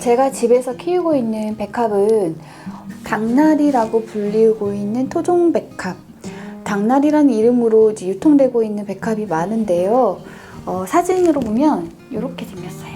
제가 집에서 키우고 있는 백합은 닭날이라고 불리고 있는 토종 백합. 닭날이라는 이름으로 유통되고 있는 백합이 많은데요. 어, 사진으로 보면 이렇게 생겼어요.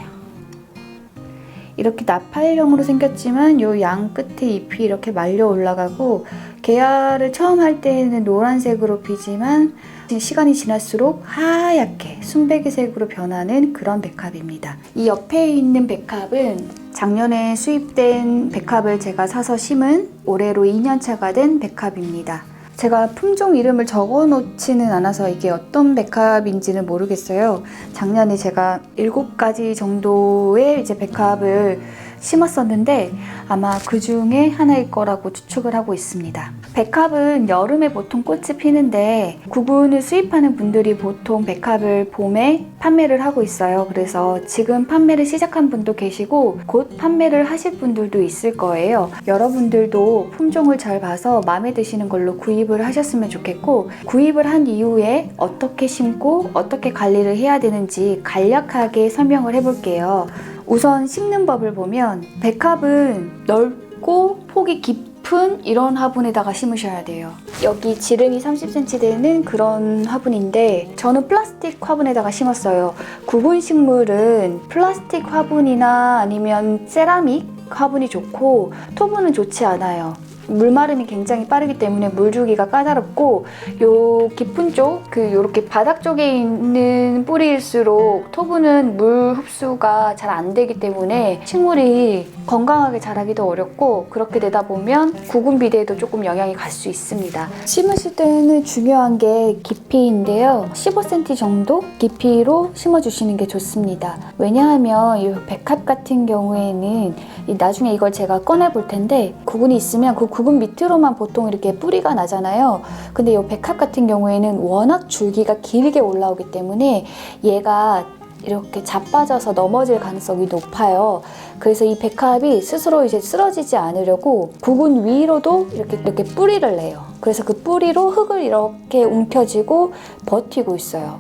이렇게 나팔형으로 생겼지만 요 양 끝에 잎이 이렇게 말려 올라가고 개화를 처음 할 때는 노란색으로 피지만 시간이 지날수록 하얗게 순백의색으로 변하는 그런 백합입니다. 이 옆에 있는 백합은 작년에 수입된 백합을 제가 사서 심은 올해로 2년차가 된 백합입니다. 제가 품종 이름을 적어 놓지는 않아서 이게 어떤 백합인지는 모르겠어요. 작년에 제가 7가지 정도의 이제 백합을 심었었는데 아마 그 중에 하나일 거라고 추측을 하고 있습니다. 백합은 여름에 보통 꽃이 피는데 구근을 수입하는 분들이 보통 백합을 봄에 판매를 하고 있어요. 그래서 지금 판매를 시작한 분도 계시고 곧 판매를 하실 분들도 있을 거예요. 여러분들도 품종을 잘 봐서 마음에 드시는 걸로 구입을 하셨으면 좋겠고 구입을 한 이후에 어떻게 심고 어떻게 관리를 해야 되는지 간략하게 설명을 해볼게요. 우선 심는 법을 보면 백합은 넓고 폭이 깊은 이런 화분에다가 심으셔야 돼요. 여기 지름이 30cm 되는 그런 화분인데 저는 플라스틱 화분에다가 심었어요. 구분 식물은 플라스틱 화분이나 아니면 세라믹 화분이 좋고 토분은 좋지 않아요. 물마름이 굉장히 빠르기 때문에 물 주기가 까다롭고 요 깊은 쪽, 그 요렇게 바닥 쪽에 있는 뿌리일수록 토분은 물 흡수가 잘 안 되기 때문에 식물이 건강하게 자라기도 어렵고 그렇게 되다 보면 구근 비대에도 조금 영향이 갈 수 있습니다. 심으실 때는 중요한 게 깊이인데요. 15cm 정도 깊이로 심어주시는 게 좋습니다. 왜냐하면 이 백합 같은 경우에는 이 나중에 이걸 제가 꺼내 볼 텐데 구근이 있으면 그 구근 밑으로만 보통 이렇게 뿌리가 나잖아요. 근데 이 백합 같은 경우에는 워낙 줄기가 길게 올라오기 때문에 얘가 이렇게 자빠져서 넘어질 가능성이 높아요. 그래서 이 백합이 스스로 이제 쓰러지지 않으려고 구근 위로도 이렇게 이렇게 뿌리를 내요. 그래서 그 뿌리로 흙을 이렇게 움켜쥐고 버티고 있어요.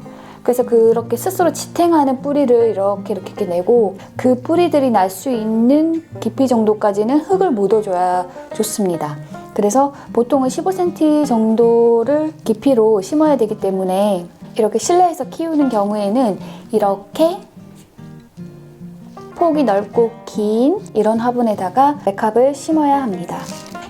그래서 그렇게 스스로 지탱하는 뿌리를 이렇게 이렇게 이렇게 내고 그 뿌리들이 날 수 있는 깊이 정도까지는 흙을 묻어줘야 좋습니다. 그래서 보통은 15cm 정도를 깊이로 심어야 되기 때문에 이렇게 실내에서 키우는 경우에는 이렇게 폭이 넓고 긴 이런 화분에다가 백합을 심어야 합니다.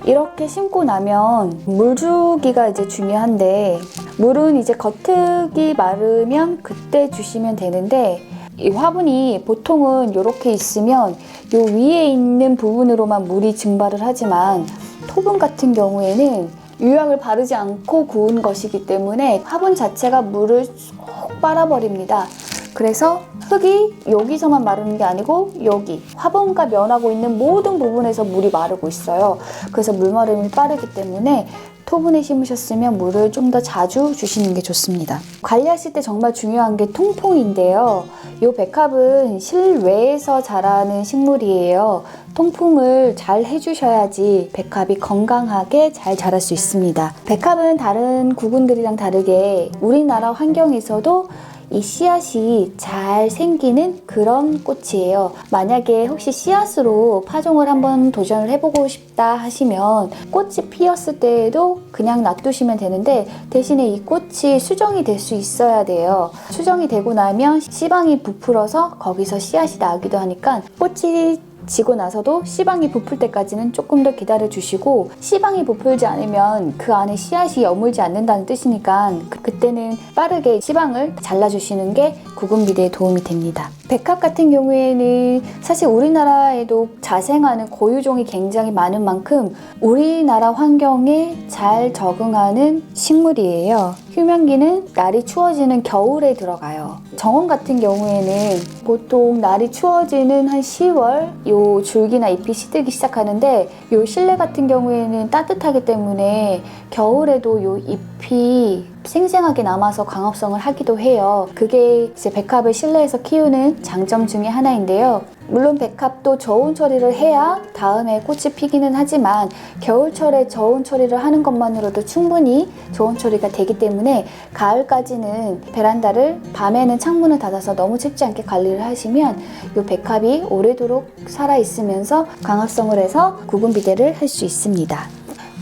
이렇게 심고 나면 물 주기가 이제 중요한데 물은 이제 겉흙이 마르면 그때 주시면 되는데 이 화분이 보통은 이렇게 있으면 요 위에 있는 부분으로만 물이 증발을 하지만 토분 같은 경우에는 유약을 바르지 않고 구운 것이기 때문에 화분 자체가 물을 쏙 빨아버립니다. 그래서 흙이 여기서만 마르는 게 아니고 여기 화분과 면하고 있는 모든 부분에서 물이 마르고 있어요. 그래서 물 마름이 빠르기 때문에 토분에 심으셨으면 물을 좀 더 자주 주시는 게 좋습니다. 관리하실 때 정말 중요한 게 통풍인데요. 이 백합은 실외에서 자라는 식물이에요. 통풍을 잘 해주셔야지 백합이 건강하게 잘 자랄 수 있습니다. 백합은 다른 구근들이랑 다르게 우리나라 환경에서도 이 씨앗이 잘 생기는 그런 꽃이에요. 만약에 혹시 씨앗으로 파종을 한번 도전을 해보고 싶다 하시면 꽃이 피었을 때에도 그냥 놔두시면 되는데 대신에 이 꽃이 수정이 될 수 있어야 돼요. 수정이 되고 나면 씨방이 부풀어서 거기서 씨앗이 나기도 하니까 꽃이 지고 나서도 씨방이 부풀 때까지는 조금 더 기다려 주시고 씨방이 부풀지 않으면 그 안에 씨앗이 여물지 않는다는 뜻이니까 그- 그때는 빠르게 씨방을 잘라 주시는 게 구근 비대에 도움이 됩니다. 백합 같은 경우에는 사실 우리나라에도 자생하는 고유종이 굉장히 많은 만큼 우리나라 환경에 잘 적응하는 식물이에요. 휴면기는 날이 추워지는 겨울에 들어가요. 정원 같은 경우에는 보통 날이 추워지는 한 10월 요 줄기나 잎이 시들기 시작하는데 요 실내 같은 경우에는 따뜻하기 때문에 겨울에도 요 잎이 생생하게 남아서 광합성을 하기도 해요. 그게 이제 백합을 실내에서 키우는 장점 중에 하나인데요. 물론 백합도 저온 처리를 해야 다음에 꽃이 피기는 하지만 겨울철에 저온 처리를 하는 것만으로도 충분히 저온 처리가 되기 때문에 가을까지는 베란다를 밤에는 창문을 닫아서 너무 춥지 않게 관리를 하시면 이 백합이 오래도록 살아 있으면서 광합성을 해서 구분 비대를 할 수 있습니다.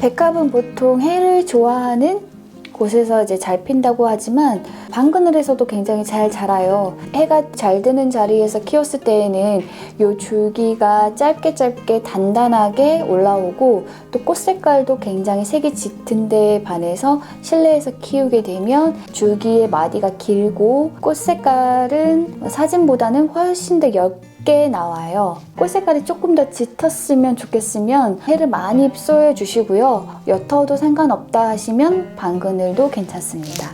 백합은 보통 해를 좋아하는 곳에서 이제 잘 핀다고 하지만 방그늘에서도 굉장히 잘 자라요. 해가 잘 드는 자리에서 키웠을 때에는 요 줄기가 짧게 짧게 단단하게 올라오고 또 꽃 색깔도 굉장히 색이 짙은 데에 반해서 실내에서 키우게 되면 줄기의 마디가 길고 꽃 색깔은 사진보다는 훨씬 더 옅 게 나와요. 꽃 색깔이 조금 더 짙었으면 좋겠으면 해를 많이 쏘여 주시고요. 옅어도 상관없다 하시면 방그늘도 괜찮습니다.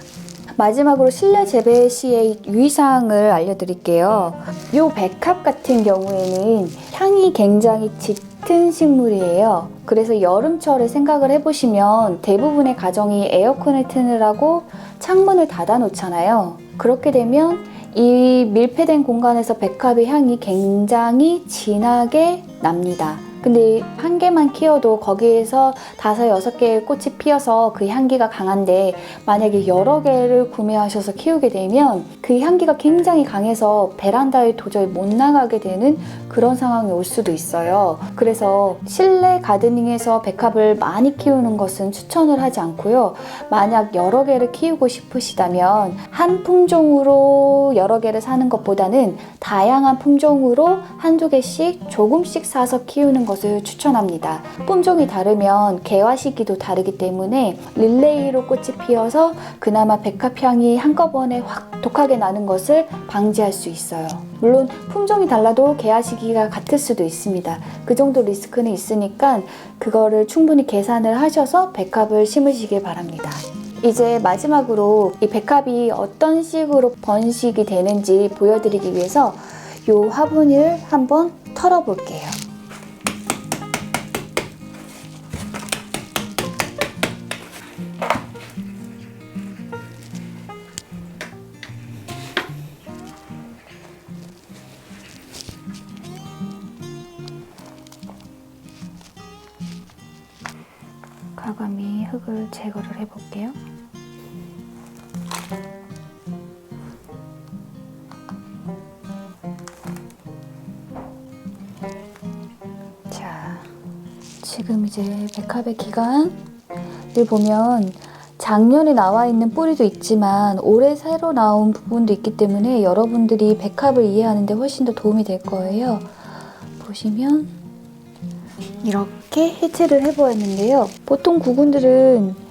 마지막으로 실내 재배 시의 유의사항을 알려드릴게요. 요 백합 같은 경우에는 향이 굉장히 짙은 식물이에요. 그래서 여름철에 생각을 해보시면 대부분의 가정이 에어컨을 트느라고 창문을 닫아 놓잖아요. 그렇게 되면 이 밀폐된 공간에서 백합의 향이 굉장히 진하게 납니다. 근데 한 개만 키워도 거기에서 다섯 여섯 개의 꽃이 피어서 그 향기가 강한데 만약에 여러 개를 구매하셔서 키우게 되면 그 향기가 굉장히 강해서 베란다에 도저히 못 나가게 되는 그런 상황이 올 수도 있어요. 그래서 실내 가드닝에서 백합을 많이 키우는 것은 추천을 하지 않고요. 만약 여러 개를 키우고 싶으시다면 한 품종으로 여러 개를 사는 것보다는 다양한 품종으로 한두 개씩 조금씩 사서 키우는 것을 추천합니다. 품종이 다르면 개화 시기도 다르기 때문에 릴레이로 꽃이 피어서 그나마 백합향이 한꺼번에 확 독하게 나는 것을 방지할 수 있어요. 물론 품종이 달라도 개화 시기가 같을 수도 있습니다. 그 정도 리스크는 있으니까 그거를 충분히 계산을 하셔서 백합을 심으시길 바랍니다. 이제 마지막으로 이 백합이 어떤 식으로 번식이 되는지 보여드리기 위해서 이 화분을 한번 털어볼게요. 자, 지금 이제 백합의 기간을 보면 작년에 나와 있는 뿌리도 있지만 올해 새로 나온 부분도 있기 때문에 여러분들이 백합을 이해하는 데 훨씬 더 도움이 될 거예요. 보시면 이렇게 해체를 해보았는데요. 보통 구근들은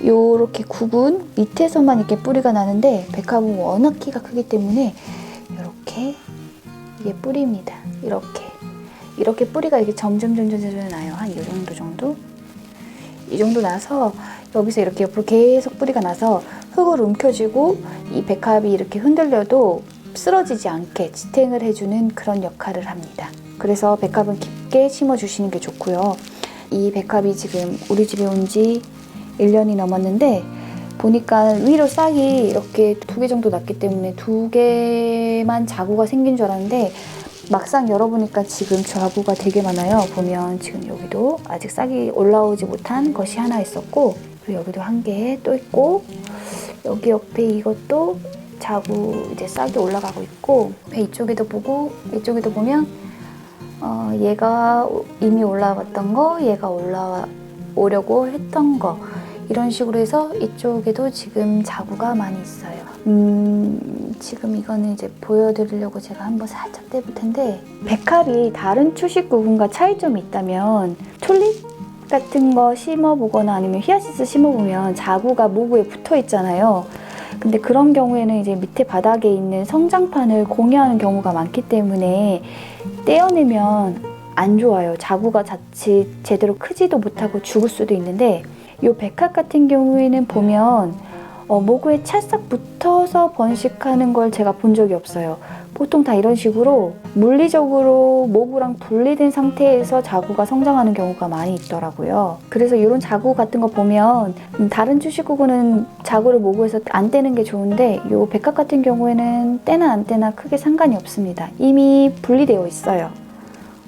이렇게 구근 밑에서만 이렇게 뿌리가 나는데 백합은 워낙 키가 크기 때문에 이렇게 이게 뿌리입니다. 이렇게 이렇게 뿌리가 이렇게 점점 점점 점점 나요. 한 이 정도 정도 이 정도 나서 여기서 이렇게 옆으로 계속 뿌리가 나서 흙을 움켜쥐고 이 백합이 이렇게 흔들려도 쓰러지지 않게 지탱을 해주는 그런 역할을 합니다. 그래서 백합은 깊게 심어주시는 게 좋고요. 이 백합이 지금 우리 집에 온지 1년이 넘었는데 보니까 위로 싹이 이렇게 두 개 정도 났기 때문에 두 개만 자구가 생긴 줄 알았는데 막상 열어보니까 지금 자구가 되게 많아요. 보면 지금 여기도 아직 싹이 올라오지 못한 것이 하나 있었고 그리고 여기도 한 개 또 있고 여기 옆에 이것도 자구 이제 싹이 올라가고 있고 이쪽에도 보고 이쪽에도 보면 어, 얘가 이미 올라왔던 거, 얘가 올라오려고 했던 거 이런 식으로 해서 이쪽에도 지금 자구가 많이 있어요. 음, 지금 이거는 이제 보여드리려고 제가 한번 살짝 떼볼 텐데 백합이 다른 초식 구근과 차이점이 있다면 튤립 같은 거 심어보거나 아니면 히아시스 심어보면 자구가 모구에 붙어 있잖아요. 근데 그런 경우에는 이제 밑에 바닥에 있는 성장판을 공유하는 경우가 많기 때문에 떼어내면 안 좋아요. 자구가 자칫 제대로 크지도 못하고 죽을 수도 있는데 이 백합 같은 경우에는 보면 어, 모구에 찰싹 붙어서 번식하는 걸 제가 본 적이 없어요. 보통 다 이런 식으로 물리적으로 모구랑 분리된 상태에서 자구가 성장하는 경우가 많이 있더라고요. 그래서 이런 자구 같은 거 보면 음, 다른 주식구구는 자구를 모구에서 안 떼는 게 좋은데 이 백합 같은 경우에는 떼나 안 떼나 크게 상관이 없습니다. 이미 분리되어 있어요.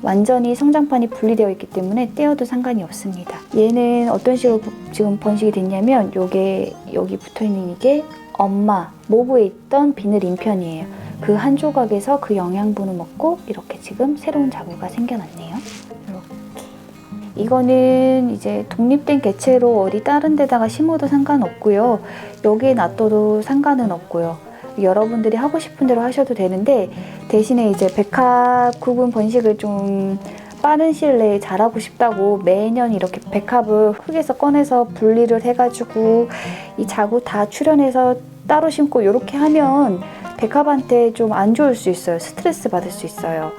완전히 성장판이 분리되어 있기 때문에 떼어도 상관이 없습니다. 얘는 어떤 식으로 부- 지금 번식이 됐냐면 요게 여기 붙어 있는 이게 엄마 모부에 있던 비늘 인편이에요. 그 한 조각에서 그 영양분을 먹고 이렇게 지금 새로운 자구가 생겨났네요. 이거는 이제 독립된 개체로 어디 다른 데다가 심어도 상관없고요. 여기에 놔둬도 상관은 없고요. 여러분들이 하고 싶은 대로 하셔도 되는데 대신에 이제 백합 구분 번식을 좀 빠른 시일 내에 잘하고 싶다고 매년 이렇게 백합을 흙에서 꺼내서 분리를 해가지고 이 자구 다 출연해서 따로 심고 이렇게 하면 백합한테 좀 안 좋을 수 있어요. 스트레스 받을 수 있어요.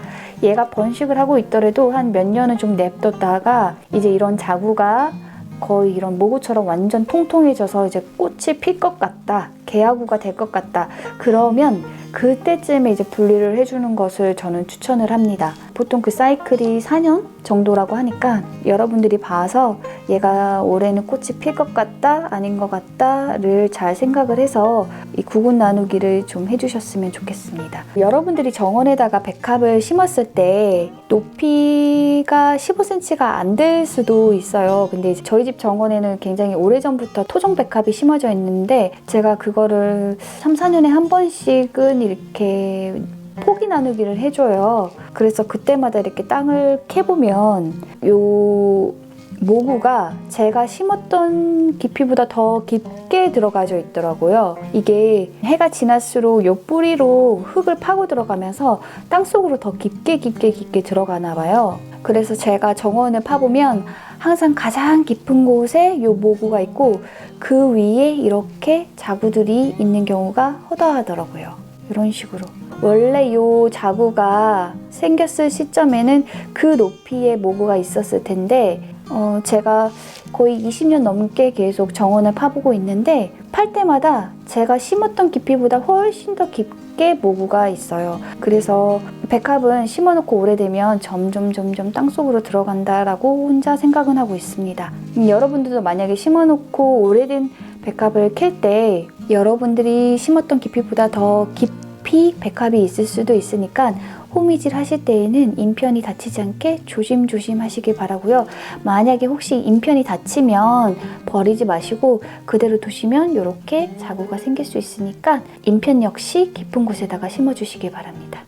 얘가 번식을 하고 있더라도 한 몇 년은 좀 냅뒀다가 이제 이런 자구가 거의 이런 모구처럼 완전 통통해져서 이제 꽃이 필 것 같다. 개화구가 될 것 같다. 그러면 그때쯤에 이제 분리를 해주는 것을 저는 추천을 합니다. 보통 그 사이클이 4년 정도라고 하니까 여러분들이 봐서 얘가 올해는 꽃이 필 것 같다, 아닌 것 같다를 잘 생각을 해서 이 구분 나누기를 좀 해주셨으면 좋겠습니다. 여러분들이 정원에다가 백합을 심었을 때 높이가 15cm가 안 될 수도 있어요. 근데 이제 저희 집 정원에는 굉장히 오래전부터 토종 백합이 심어져 있는데 제가 그거 를 3, 4년에 한 번씩은 이렇게 포기 나누기를 해줘요. 그래서 그때마다 이렇게 땅을 캐보면 요 모구가 제가 심었던 깊이보다 더 깊게 들어가져 있더라고요. 이게 해가 지날수록 요 뿌리로 흙을 파고 들어가면서 땅 속으로 더 깊게 깊게 깊게 들어가나 봐요. 그래서 제가 정원을 파보면 항상 가장 깊은 곳에 요 모구가 있고 그 위에 이렇게 자구들이 있는 경우가 허다하더라고요. 이런 식으로. 원래 요 자구가 생겼을 시점에는 그 높이의 모구가 있었을 텐데 어, 제가 거의 20년 넘게 계속 정원을 파보고 있는데 팔 때마다 제가 심었던 깊이보다 훨씬 더 깊게 모구가 있어요. 그래서 백합은 심어놓고 오래되면 점점 점점 땅속으로 들어간다라고 혼자 생각은 하고 있습니다. 음, 여러분들도 만약에 심어놓고 오래된 백합을 캘 때 여러분들이 심었던 깊이보다 더 깊이 백합이 있을 수도 있으니까 호미질 하실 때에는 인편이 다치지 않게 조심조심 하시길 바라고요. 만약에 혹시 인편이 다치면 버리지 마시고 그대로 두시면 이렇게 자구가 생길 수 있으니까 인편 역시 깊은 곳에다가 심어주시길 바랍니다.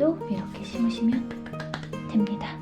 이렇게 심으시면 됩니다.